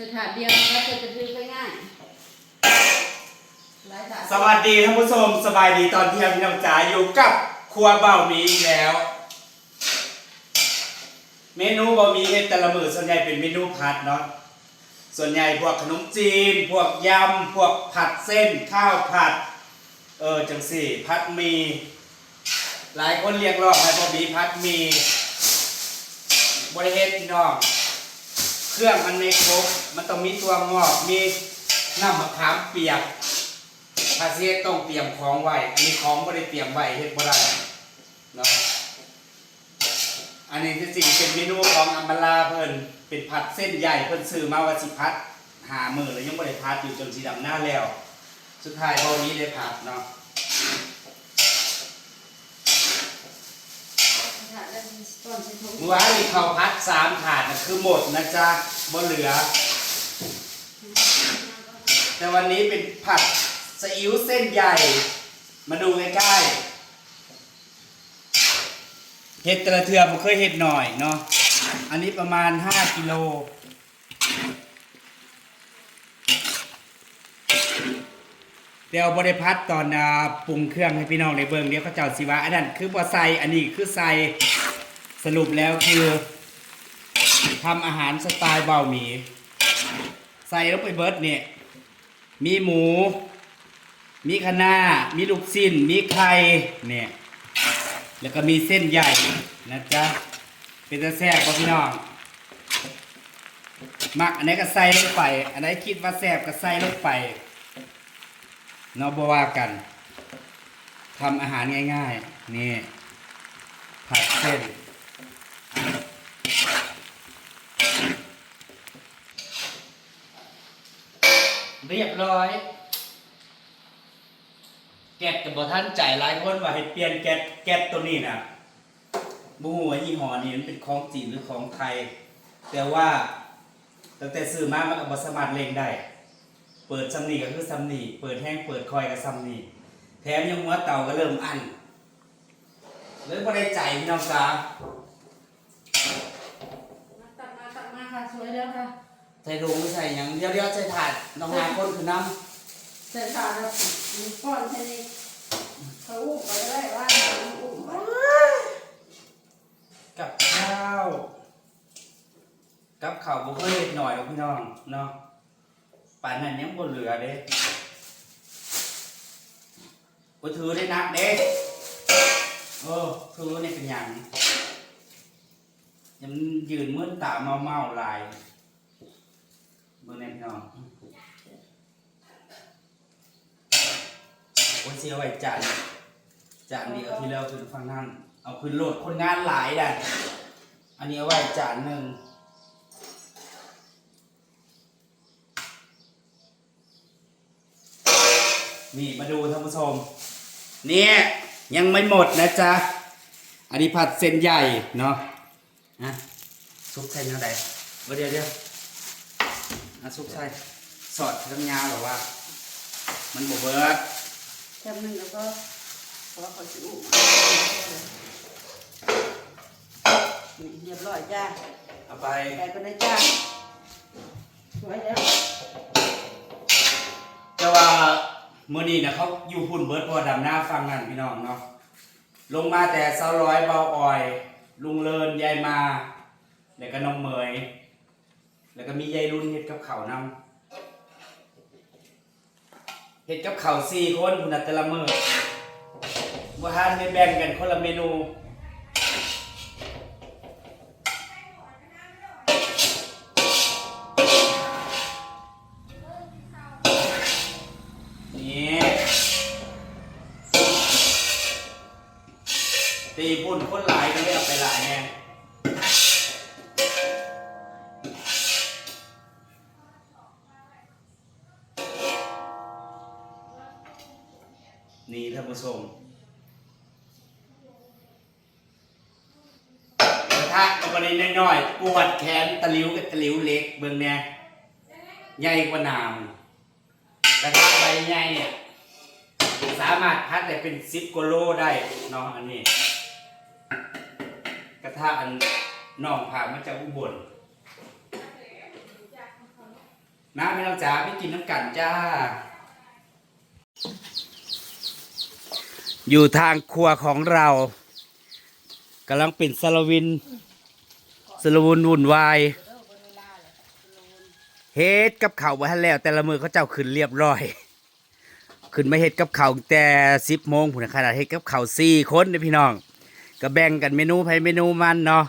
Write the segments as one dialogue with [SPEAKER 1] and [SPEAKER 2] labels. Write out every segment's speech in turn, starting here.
[SPEAKER 1] สถานเดียวแล้วจะถือไปง่ายหลายถาด
[SPEAKER 2] สวัสดีท่านผู้ชมสบายดีตอนเที่ยงพี่น้องจ๋าอยู่กับครัวเบาหมีอีกแล้ว เมนูเบะหมีเฮ็ดแต่ละมือส่วนใหญ่เป็นเมนูผัดเนาะส่วนใหญ่พวกขนมจีน พวกยำพวกผัดเส้นข้าวผัด เออจังสี่ผัดหมี หลายคนเรียกร้องให้บะหมี่ผัดหมีบริเฮ็ดพี่น้อง รื่องมันไม่ครบมันต้องมีตัวงอกมีน้ำมะขามเปียกถ้าเฮ็ดต้องเตรียมของไว้อันนี้ของบ่ได้เตรียมไว้เฮ็ดบ่ได้เนาะอันนี้ที่จริงเป็นเมนูของอัมบลาเพิ่นเป็นผัดเส้นใหญ่เพิ่นซื้อมาว่าสิพัดหามือแล้วยังบ่ได้พัดอยู่จนสีดำหน้าแล้ว สุดท้ายเท่านี้ได้พัดเนาะ
[SPEAKER 1] ถาดแล้วต้นใช้ถุง
[SPEAKER 2] เมื่อวานนี้เขาวพัดสามถาดนะคือหมดนะจ๊ะบ่เหลือ แต่วันนี้เป็นผัดซีอิ๊วเส้นใหญ่ มาดูใกล้ๆเห็ดตะเทือผมเคยเห็ดหน่อยเนาะอันนี้ประมาณ 5กิโลเดี๋ยวบริพัตตอนปรุงเครื่องให้พี่น้องในเบิงเดี๋ยวเขาเจ้าสิว่าอันนั้นคือบอใส่อันนี้คือใส่ สรุปแล้วคือทำอาหารสไตล์เบาหมี ใส่ลงไปเบิร์ดเนี่ย มีหมู มีคะน้ามีลูกสิ้น มีไข่เนี่ย แล้วก็มีเส้นใหญ่นะจ๊ะ เป็นตะแซ่บบ่พี่น้องมักอันไหนก็ใส่ลงไป อันไหนคิดว่าแซ่บก็ใส่ลงไปเนาะบ่ว่ากันทำอาหารง่าย ๆ นี่ผัดเส้น เรียบร้อย แก๊สกับบท่านใจหลายคนว่าให้เปลี่ยนแก๊สแก๊สตัวนี้นะบูฮูว่ายี่ห้อนี้มันเป็นของจีนหรือของไทย แต่ว่าตั้งแต่ซื้อมามันก็บสามารถเล่งได้ เปิดซัมนี่ก็คือซัมนี่เปิดแห้งเปิดคอยก็ซัมนี่แถมยังหัวเตาก็เริ่มอันเลยบ่ได้ใจพี่น้องจ๋า
[SPEAKER 1] มาตักมาตักมาค่ะสวยแล้วค่ะ
[SPEAKER 2] ใส่ลงไม่ใส่หยังเดี๋ยวเดี๋ยวใส่ถาดน้องหาคนคือน้
[SPEAKER 1] ใส่ถาดแล้วมีก้อนแค่นี้เขาอุ้มไปได้ว่าอุ้มไปำ
[SPEAKER 2] กับข้าว กับข้าวบ่เคยเฮ็ดหน่อยหรอกพี่น้องเนาะป่านนั้นยังบ่เหลือเด้บ่ถือได้นักเด้โอ้ถือนี่เป็นหยังยังยืนมึนตาเมาเมาๆหลาย เบิ่งแน่พี่น้องโอ้ยเสียไว้จานจานนี้เอาที่แล้วขึ้นฟังนั่นเอาขึ้นโหลดคนงานหลายได้อันนี้เอาไว้จานหนึ่งนี่มาดูท่านผู้ชมเนี่ยยังไม่หมดนะจ๊ะ อันนี้ผัดเส้นใหญ่เนาะอะซุปใส่เนื้อใดเดี๋ยวเดี๋ยว อะซุปใส่สอดน้ำยาหรอว่า มันบวเบิด
[SPEAKER 1] แค่นึงแล้วก็เพราะว่าเขาจะอุ้มนี่เรียบร้อยจ้า
[SPEAKER 2] เอาไป
[SPEAKER 1] ไก่ก็ได้จ้าสวยแล้ว
[SPEAKER 2] แต่ว่ามื้อนี้นะเขาอยู่หุ่นเบิร์ดเพอดำหน้าฟังนั่นพี่น้องเนาะลงมาแต่เสาร้อยเบาอ่อย ลุงเลินยายมาแล้วก็น้องเหมย แล้วก็มียายรุ่นเห็ดกับเขาวนำเห็ดกับเข่าวสี่คนคุณน่ะแต่ละมื้อบ่ทานไปแบ่งกันคนละเมนู กระทะเอาไปนิดน้อยๆปวดแขนตะลิวกับตะลิวเล็กเบิ่งแน่ใหญ่กว่านามกระทะใบใหญ่เนี่ยสามารถพัดได้เป็นสิบกิโลได้เนาะอันนี้ กระทะอันน่องผ่ามาจากอุบลมาพี่น้องจ๋าไปกินน้ำกันจ้า อยู่ทางครัวของเรา กำลังเป็นสลวินสลวุนวุ่นวายเฮ็ดกับเขาไว้แล้ว แต่ละมือเขาเจ้าขึ้นเรียบร้อย ขึ้นมาเฮ็ดกับเขาแต่สิบโมงผุนขนาดเฮ็ดกับเขาสี่คนเด้อพี่น้องก็แบ่งกันเมนูไปเมนูมันเนาะ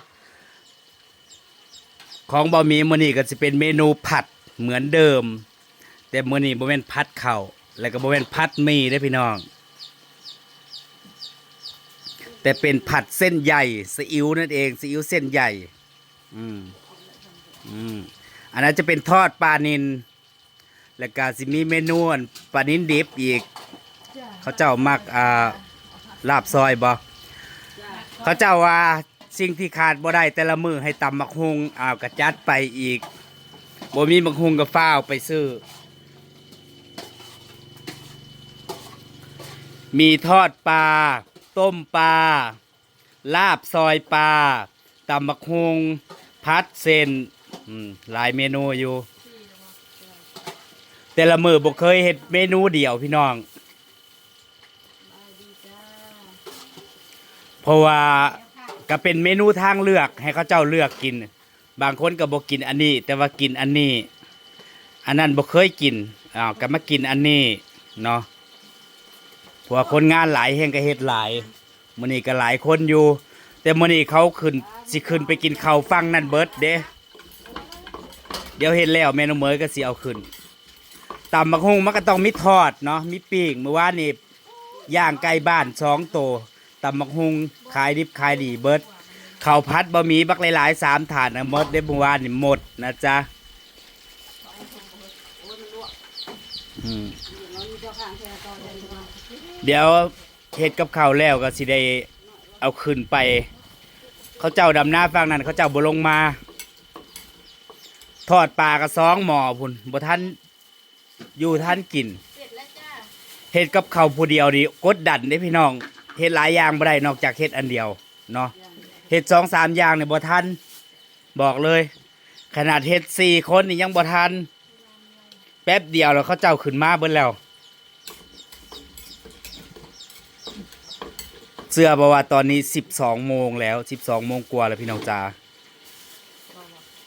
[SPEAKER 2] ของบะหมี่มื้อนี้ก็จะเป็นเมนูผัดเหมือนเดิม แต่มื้อนี้บ่แม่นผัดข้าวแล้วก็บ่แม่นผัดหมี่เด้พี่น้อง แต่เป็นผัดเส้นใหญ่ซีอิ๊วนั่นเองซีอิ๊วเส้นใหญ่ อืมอืมอันนั้นจะเป็นทอดปลานินแล้วก็สิมีเมนูนปลานินดิบอีก เขาเจ้ามักอ่าลาบซอยบ่เขาเจ้าว่าสิ่งที่ขาดบ่ได้แต่ละมือให้ตำมักฮุงอ้าวกระจัดไปอีกบ่มีมักฮุงก็ฟ้าวไปซื้อ มีทอดปลา ต้มปลา ลาบซอยปลาตำมักฮงพัดเส้นอืมหลายเมนูอยู่ แต่ละมือบ่เคยเฮ็ดเมนูเดียวพี่น้อง เพราะว่าก็เป็นเมนูทางเลือกให้เขาเจ้าเลือกกิน บางคนก็บ่กินอันนี้ แต่ว่ากินอันนี้ อันนั้นบ่เคยกินอ้าวก็มากินอันนี้เนาะ ว่าคนงานหลายแห่งก็เฮ็ดหลายมื้อนี้ก็หลายคนอยู่ แต่มื้อนี้เขาขึ้นสิขึ้นไปกินข้าวฟังนั่นเบิดเด้เดี๋ยวเฮ็ดแล้วแม่นองเหมยก็สิเอาขึ้นตำบักฮุงมันก็ต้องมีทอดเนาะมีปิ้งเมื่อวานนี้ย่างไก่บ้านสองโตตำบักฮุงขายดิบขายดีเบิดข้าวพัดบะหมี่บักหลายๆสามถาดนะหมดได้เมื่อวานนี่หมดนะจ๊ะอืม เดี๋ยวเฮ็ดกับข้าวแล้วก็สิได้เอาขึ้นไป เขาเจ้าดำหน้าฟังนั้น เขาเจ้าบ่ลงมา ทอดปลากระซองหม้อพุ่นบ่ทันอยู่ทันกิน
[SPEAKER 1] เสร็จแล้วจ้า
[SPEAKER 2] เฮ็ดกับข้าวผู้เดียวนี่กดดันเด้พี่น้องเฮ็ดหลายอย่างบ่ได้นอกจากเฮ็ดอันเดียวเนาะเฮ็ดสองสามอย่างเนี่ยบ่ทันบอกเลย ขนาดเฮ็ดสี่คนนี่ยังบ่ทันแป๊บเดียวแล้วเขาเจ้าขึ้นมาเบิดแล้ว เสื้อบอกว่าตอนนี้สิบสองโมงแล้วสิบสองโมงกว่าแล้วพี่น้องจ๋า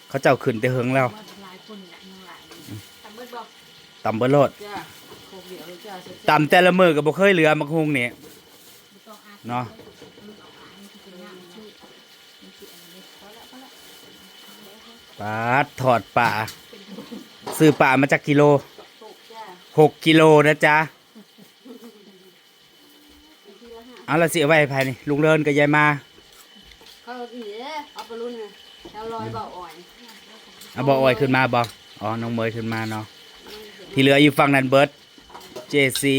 [SPEAKER 2] เขาเจ้าขึ้นแต่เฮงแล้ว
[SPEAKER 1] มาหลายคนเนี่ำเบอก
[SPEAKER 2] ตำเบิดโลด
[SPEAKER 1] จ้าโคเดียวเลเสร็จ
[SPEAKER 2] ตำแต่ละมือก็บ่เคยเหลือมักฮุงนี่
[SPEAKER 1] ไม่ต้องอา
[SPEAKER 2] เนาะปลาถอดปลาซื้อปลามาจากกิโลหกกิโลนะจ๊ะ เอาละสิเอาไว้ให้ภายนี่ลุงเลินกับยายมา
[SPEAKER 1] เขาอีเด้เอาไปรุ่นไงแถวลอยเบาอ่อย
[SPEAKER 2] เอาบอกอ้อยขึ้นมาบออ๋อ น้องเมยขึ้นมาเนาะ ที่เหลืออยู่ฝั่งนั้นเบิร์ดเจซี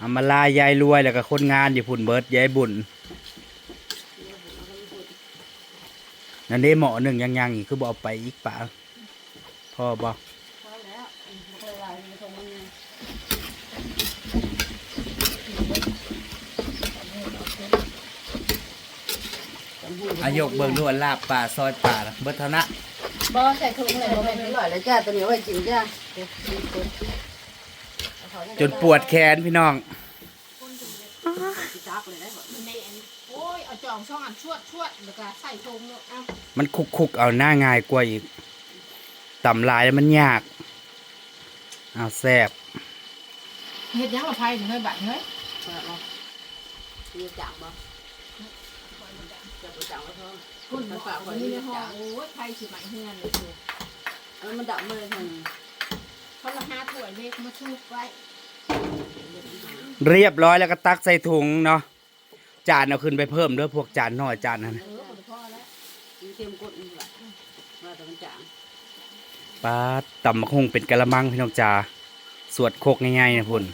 [SPEAKER 2] อามาลายายรวยแล้วก็คนงานอยู่พุ่นเบิร์ดยายบุญ นั่นเด้หมอหนึ่งยังยังอีกคือบอกเอาไปอีกปะพ่อบอก
[SPEAKER 1] พอแล้วเคยลายมีตรงนี้
[SPEAKER 2] อายกเบิ่งดูอันลาบป่าซอยป่าน่ะเบิร์ดเท่านะ
[SPEAKER 1] บ่ใส่ถุงเลยบ่แม่นอร่อยแล้วจ้าตัวนี้ไว้กินจ้า
[SPEAKER 2] จนปวดแขนพี่น้อง
[SPEAKER 1] จักเลยได้บ่
[SPEAKER 3] ในอันโอ้ยเอาจองช่องอันชวดชวดแล้วก็ใส่ทงเนาะเอา
[SPEAKER 2] มันคุกคุกๆเอาหน้าง่ายกว่าอีกต่ำลายแล้วมันยากเอาแซบ
[SPEAKER 3] เฮ็ดหยังละไผถึงให้บัดเฮ้ย
[SPEAKER 1] บ่มีจักบ่ จะบ่จักว่าเพิ่น
[SPEAKER 3] คุณบอกว่านี่ในห้องโอ้ยไผสิใหมเฮือนเลยคือ
[SPEAKER 1] เออมันดับมือเพิ่น
[SPEAKER 3] เขาละห้าถ้วยเล็กมาชุบไว้
[SPEAKER 2] เรียบร้อยแล้วก็ตักใส่ถุงเนาะจานเอาขึ้นไปเพิ่มเด้อพวกจานน้อยจานนั้น
[SPEAKER 3] เออพอแล้ว
[SPEAKER 1] มันเค็มกดนี่แหละว่าแต่มันจาง
[SPEAKER 2] ปลาตำมะคงเป็นกะละมังพี่น้องจ๋าสวดโคกง่ายๆนะพุ่น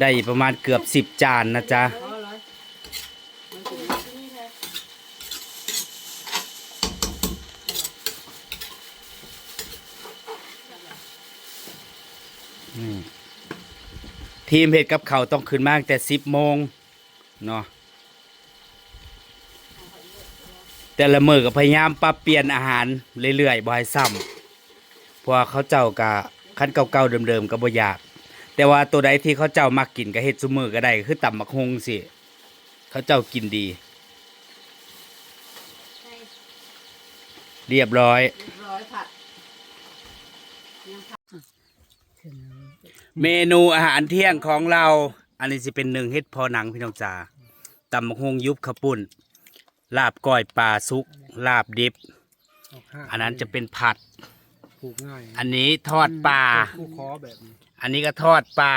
[SPEAKER 2] ได้ประมาณเกือบสิบจานนะจ๊ะ
[SPEAKER 1] พอเลยมันกินนี่แหละ
[SPEAKER 2] อืม ทีมเห็ดกับเขาวต้องขึ้นมาตั้งแต่สิบโมงเนาะแต่ละมือก็พยายามปรับเปลี่ยนอาหารเรื่อยๆบ่ให้ซ้เพราะว่าเขาเจ้ากะคันเก่าๆเดิมๆก็บ่อยาก แต่ว่าตัวใดที่เขาเจ้ามักกินก็เฮ็ดซุมื้อก็ได้คือตำบักฮงสิเขาเจ้ากินดี
[SPEAKER 1] ใส่
[SPEAKER 2] เรียบร้อย
[SPEAKER 1] เรียบร้อยผัดยังผัด
[SPEAKER 2] เมนูอาหารเที่ยงของเรา อันนี้สิเป็นหนึ่งเฮ็ดพอหนังพี่น้องจ๋าตำบักฮงยุบข้าวปุ้นลาบก้อยปลาซุก ลาบดิบ อันนั้นจะเป็นผัด
[SPEAKER 4] ปลูกง่าย
[SPEAKER 2] อันนี้ทอดปลา
[SPEAKER 4] ผู้คอแบบนี้
[SPEAKER 2] อันนี้ก็ทอดปลา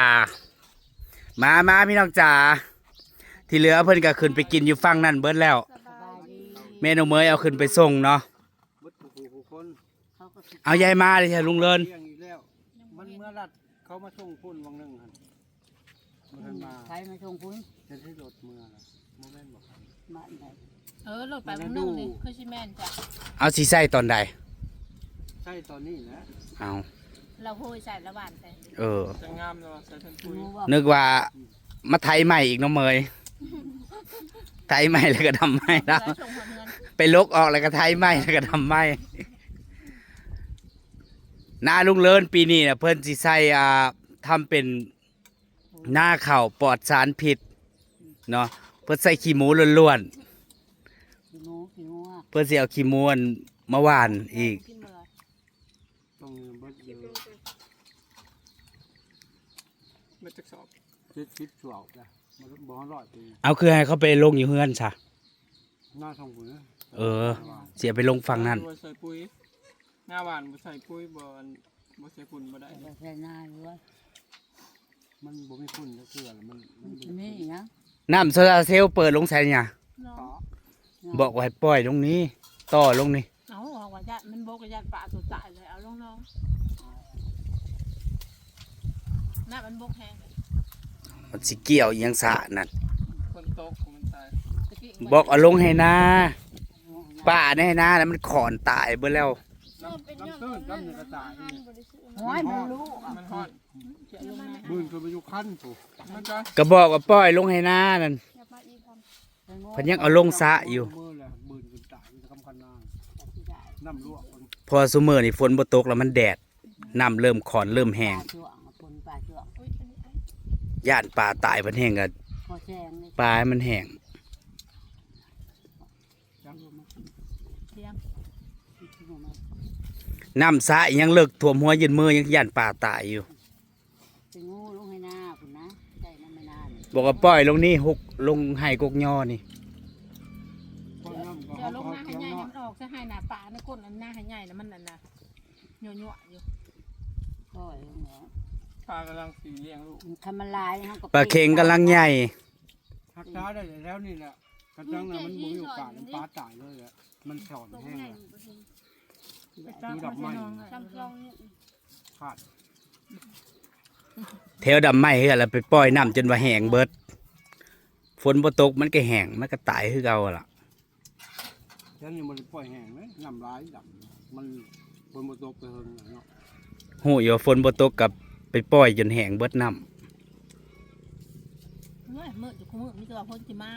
[SPEAKER 2] มามาพี่น้องจ๋า ที่เหลือเพิ่นก็ขึ้นไปกินอยู่ฝั่งนั่นเบิดแล้ว
[SPEAKER 1] สบายดี
[SPEAKER 2] เมนูเมยเอาขึ้นไปส่งเนาะ
[SPEAKER 4] มดผู้ผู้ผู้คน
[SPEAKER 1] เขาก็
[SPEAKER 2] เอายายมาเลยใช่ลุงเลิน
[SPEAKER 4] เลี้ยงอีกแล้ว มันเมื่อรัด เขามาส่งพุ่นวังหนึ่งหันมันทันมา
[SPEAKER 1] ใครมาชงคุณ
[SPEAKER 4] จะได้รถเมื่อละโมเมนต์บอกครับ
[SPEAKER 1] มาไหน
[SPEAKER 3] เออโหลดไปมันนึ่งเลยคือชิแมนจ้ะ
[SPEAKER 2] เอาสีใส่ตอนใด
[SPEAKER 4] ใช่ตอนนี้นะ
[SPEAKER 2] เอา
[SPEAKER 3] เราโหยใส่ละหวานไป
[SPEAKER 2] เออ
[SPEAKER 4] จะงามเลยใส่ทันปุย
[SPEAKER 1] รู้ว่า
[SPEAKER 2] นึกว่ามาไทยใหม่อีกเน้องเมย ไทยใหม่แล้วก็ทำใหม่แล้ว
[SPEAKER 3] แล้วชงหัวเงิน
[SPEAKER 2] ไปลกออกแล้วก็ไทยใหม่แล้วก็ทำใหม่ห น้าลุงเลินปีนี้นะเพิ่นสิใส่อ่าทำเป็นหน้าเข่าวปลอดสารพิษเนาะเพิ่นใส่ขี้หมูล้วน
[SPEAKER 1] ขี้หมูขี้หมูอะ
[SPEAKER 2] ๆเพิ่นสิเอาขี้หมูอันมาหวานอีก
[SPEAKER 3] กินเมื่อ
[SPEAKER 4] ต้องเบิดเยอะ
[SPEAKER 5] มาจากสอบ
[SPEAKER 4] คิดคิดสวบนะมันบ่อร่อยปี
[SPEAKER 2] เอาคือให้เขาไปลงอยู่เฮือนซะ
[SPEAKER 4] หน้าทองปุ๋ย
[SPEAKER 2] เออ เสียไปลงฝั่งนั้น
[SPEAKER 5] บ่ใส่ปุ๋ย หน้าหวานบ่ใส่ปุ๋ยบ่อันบ่ใส่ฝุ่นบ่ได้
[SPEAKER 1] เอาใส่หน้าด้วย
[SPEAKER 4] มันบ่มีฝุ่นก็คืออะไรมันมัน
[SPEAKER 1] มันมีนะ
[SPEAKER 2] น้ำโซลาร์เซลล์เปิดลงใส่เนี่ย
[SPEAKER 3] เนาะ
[SPEAKER 4] ต่อ
[SPEAKER 2] บอกว่าให้ปล่อยลงนี้ต่อลงนี่
[SPEAKER 3] เอาบอกว่าญาติมันโบกกับญาติป่าตัวจ่ายเลยเอาลงน้องน้ามันโบกแห้งเลย
[SPEAKER 2] มันสิเกี่ยวอิหยังสะนั่น
[SPEAKER 5] คนตกของมันตาย
[SPEAKER 3] ตะกี้
[SPEAKER 2] บอกเอาลงให้นาป้าในให้นาแล้วมันขอนตายเบิดแล้ว
[SPEAKER 4] น้ำน้ำตื้นน้ำในกระต่ายนี่
[SPEAKER 1] โอ้ยมันรู้
[SPEAKER 5] มันฮอด
[SPEAKER 3] เชื่อลงมา
[SPEAKER 4] บืนคือไปอยู่ขั้นปุ๊
[SPEAKER 5] มันก็
[SPEAKER 2] ก็บอกว่าปล่อยลงให้นานั่นพันยังเอาลงสะอยู่
[SPEAKER 4] มือแหละบืนคือตายมันจะคำคันนานน้ำลวกมัน
[SPEAKER 2] พอซุมื้อนี่ฝนบ่ตกแล้วมันแดดน้ำเริ่มขอนเริ่มแห้ง
[SPEAKER 3] ย่า
[SPEAKER 2] นปลาตายเพิ่นแห้งก็
[SPEAKER 1] พอแซงเลย
[SPEAKER 2] ปลามันแห้ง
[SPEAKER 3] เทียง
[SPEAKER 1] ขี้หมูมา
[SPEAKER 2] น้ำสะยังเลิกท่วมหัวยืนมือยังย่านปลาตายอยู่
[SPEAKER 1] เป็นงูลงให้หน้าคุณนะใส่น้ำไม่นาน
[SPEAKER 2] บอกว่าปล่อยลงนี่หกลงให้กกย่อนี่
[SPEAKER 4] เพราะน้ำก็
[SPEAKER 3] เดี๋ยวลง
[SPEAKER 4] เขา
[SPEAKER 3] หน้าให้
[SPEAKER 4] เคี้ยว
[SPEAKER 3] ใหญ่
[SPEAKER 4] น้อ
[SPEAKER 3] เนี่ยยมันออกจะให้หน้าป่าในก้นอันหน้าให้ใหญ่นะมันนั่นน่ะยั่วยั่วๆอยู่
[SPEAKER 1] ก็ลงแล้ว
[SPEAKER 5] พากำลังสีเลี้ยงลูก
[SPEAKER 1] ทำมันลายเขาก็
[SPEAKER 2] ปลาเค็งกำลังใหญ่
[SPEAKER 4] ทักษาได้แล้วนี่แหละกระจังน่ะมันบ่มีโอกาสมันปลาตายเลยอะมันสอนแห้งอะ ดูดอกไม้
[SPEAKER 1] ซ้ำซองนี่
[SPEAKER 4] ขาด
[SPEAKER 2] แถวดำไม้เฮือแล้วไปปล่อยน้ำจนว่าแห้งเบิด ฝนบ่ตกมันก็แห้งมันก็ตายคือเก่าล่ะ
[SPEAKER 4] แล้วนี่มันปล่อยแห้งไหมน้ำร้ายดำมันบนบนตกไปเฮิงน่ะเนาะ
[SPEAKER 2] หูอยู่ว่าฝนบ่ตกกับไปปล่อยจนแห้งเบิดน้
[SPEAKER 3] เมื่อมืออยู่คู่มือมีตัวพ่นจิมา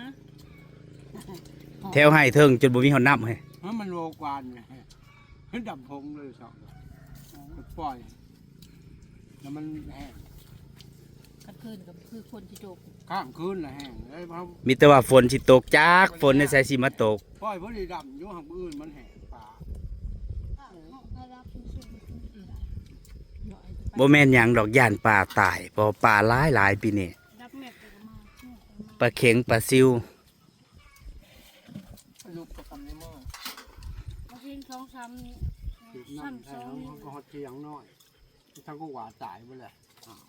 [SPEAKER 3] ำ
[SPEAKER 2] แถวให้เทิงจนบ่มีหอนน้ำเฮ้ย
[SPEAKER 4] เพราะมันโลกวานไง เฮ้ยดำพงเลยสองมันปล่อย แล้วมันแห้ง
[SPEAKER 3] กันคืนกับคือคนที่โจก
[SPEAKER 4] ข้ามคืนละแห้งเลยเพราะ
[SPEAKER 2] มีแต่ว่าฝนสิตกจากฝนในใส่สิมาตก
[SPEAKER 4] ปล่อยเพราะดีดำอยู่ห่างอื่นมันแห้งปลา
[SPEAKER 2] บ่แม่นหยังดอกย่านปลาตายเพราะปลาหลายหลายปีนี้ปลาเข็งปลาซิว
[SPEAKER 5] ลูกกับคำในมือ
[SPEAKER 1] มากินสองซ้ำนี่
[SPEAKER 4] ติดน้ำใช่แล้วมันก็ฮอดเทียงน้อยทั้งก็หวาตายไปเลยอ้าว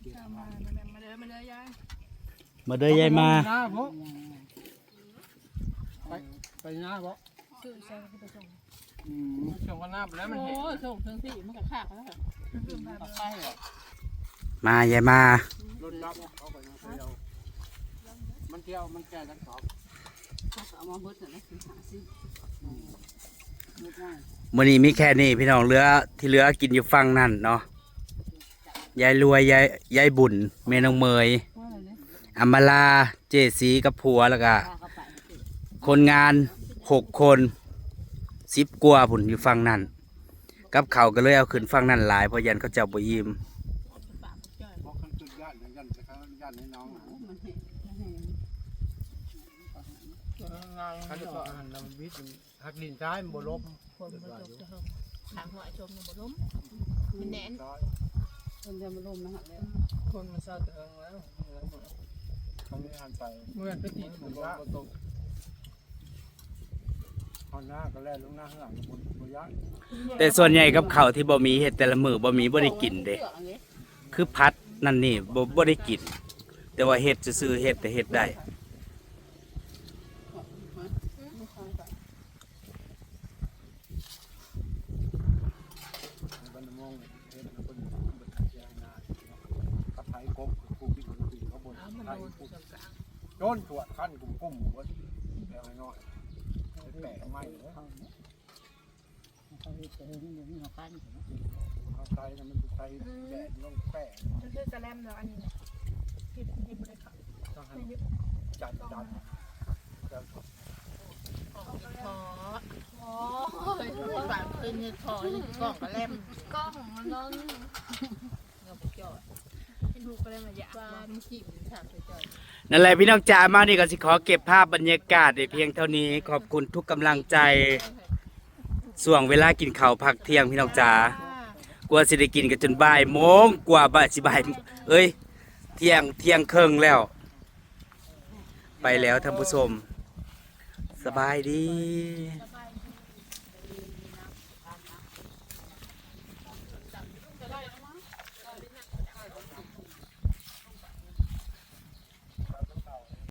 [SPEAKER 4] เก็บไว้
[SPEAKER 5] มาเลยมาเลยยาย
[SPEAKER 2] มาเด้อยายมา
[SPEAKER 4] หน้าพกไปไปหน้าพก
[SPEAKER 3] ชื่อใช่ก็ไปส่ง
[SPEAKER 4] อืม
[SPEAKER 5] ช่วงก็นับแล้วมัน
[SPEAKER 3] โอ้
[SPEAKER 5] เห็น
[SPEAKER 3] ยส่งถึงสี่มันก็ขาดแล้ว
[SPEAKER 5] ตัดไส้อะ
[SPEAKER 2] มายายมา
[SPEAKER 4] รถรับเขาไปนะเที่ยวมันเที่ยวมันแก่ทั้งสอง
[SPEAKER 1] เอามาเบิดเลยหาสิเบิดง่าย
[SPEAKER 2] มื้อนี้มีแค่นี้พี่น้องเหลือที่เหลือกินอยู่ฝั่งนั่นเนาะยายรวยยายยายบุญแม่น้องเมย
[SPEAKER 1] อะไรเนี่ย
[SPEAKER 2] อำมาลาเจสีกับผัวแล้วก็คนงานหกคนสิบกว่าผุนอยู่ฝั่งนั่นกับเขาก็เลยเอาขึ้นฟังนั่นหลายเพราะยันเขาเจ้าบ่ยิ้ม
[SPEAKER 3] ปากบ่จ้อย
[SPEAKER 4] เพราะคันจุดญาติยันจะเขาญาติให้น้อง
[SPEAKER 1] มันเห็นมันเห็น
[SPEAKER 4] คันจะก็หันน้ำวิทย์ หักดินซ้ายมันบ่ลบ
[SPEAKER 3] คนบ่จบจะเฮาทางหัวชมมันบ่ล้มมันแน่น
[SPEAKER 1] คนจะมาลมนะฮะแล้ว
[SPEAKER 5] คนมันซาเถิงแล้ว
[SPEAKER 4] เขาไม่หันไป
[SPEAKER 5] เมื่อไปตีผมก็บ่ตก
[SPEAKER 4] เอาหน้าก็แล่ลงหน้าข้างหลังบนบนญาติ
[SPEAKER 2] แต่ส่วนใหญ่กับเขาวที่บ่มีเฮ็ดแต่ละมื้อบ่มีบ่ได้กินเด้คือพัดนั่นนี่บ่บ่ได้กิน แต่ว่าเฮ็ดซื่อๆเฮ็ดแต่เฮ็ดได้
[SPEAKER 4] บันมองเห็นมันเป็นเป็นยานากับไทยกบกูกินกูกินเขาบน
[SPEAKER 3] เอามัน
[SPEAKER 4] ไทย
[SPEAKER 3] โดน
[SPEAKER 4] กู
[SPEAKER 3] ตรงกลาง
[SPEAKER 4] โดนตรวจขั้นกุ่มกุ้มหมูแล้วน้อยแปะไม่เลยเอาไทยมันไทยแดดลงแปะ
[SPEAKER 3] มันคือกระแลมแล้วอันนี้ที่ที่บ่ได้เข้า
[SPEAKER 4] ต้องให้จัดจัดจัด
[SPEAKER 3] ขอโอ้ยปากขึ้นนี่ขอนี่กล้องกระแลม
[SPEAKER 6] กล้องมันล้น
[SPEAKER 3] เงาบ่จ้อยให้ ลูกกระแลมาอยากว่ามันกินถามจ้อย
[SPEAKER 2] นั่นแหละพี่น้องจ๋ามานี่ก็สิขอเก็บภาพบรรยากาศไว้เพียงเท่านี้ขอบคุณทุกกำลังใจส่วงเวลากินข้าวพักเที่ยงพี่น้องจ๋ากว่าสิได้กินกันจนบ่ายโมงกว่าบ่ายสิบ่ายเอ้ยเที่ยงเที่ยงครึ่งแล้ว ไปแล้วท่านผู้ชม สบายดี